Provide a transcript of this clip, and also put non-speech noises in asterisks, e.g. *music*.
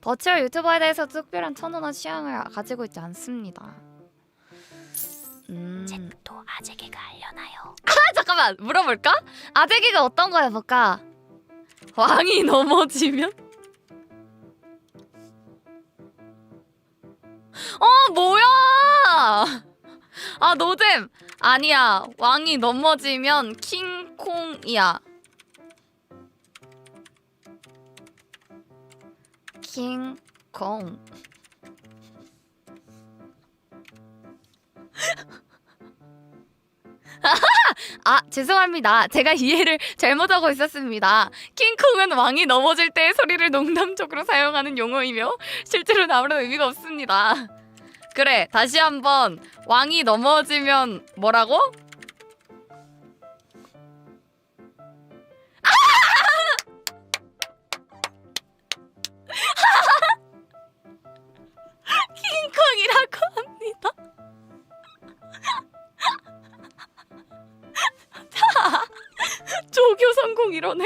버추얼 유튜버에 대해서 특별한 선호나 취향을 가지고 있지 않습니다. 음. 또 아재개가 알려나요? 아, 잠깐만 물어볼까? 아재기가 어떤 거 해볼까? 왕이 *laughs* 넘어지면? 어 뭐야? 아 노잼 아니야 왕이 넘어지면 킹콩이야. 킹콩. *laughs* 아 죄송합니다. 제가 이해를 잘못하고 있었습니다. 킹콩은 왕이 넘어질 때의 소리를 농담적으로 사용하는 용어이며 실제로는 아무런 의미가 없습니다. 그래 다시 한번 왕이 넘어지면 뭐라고? 이러네?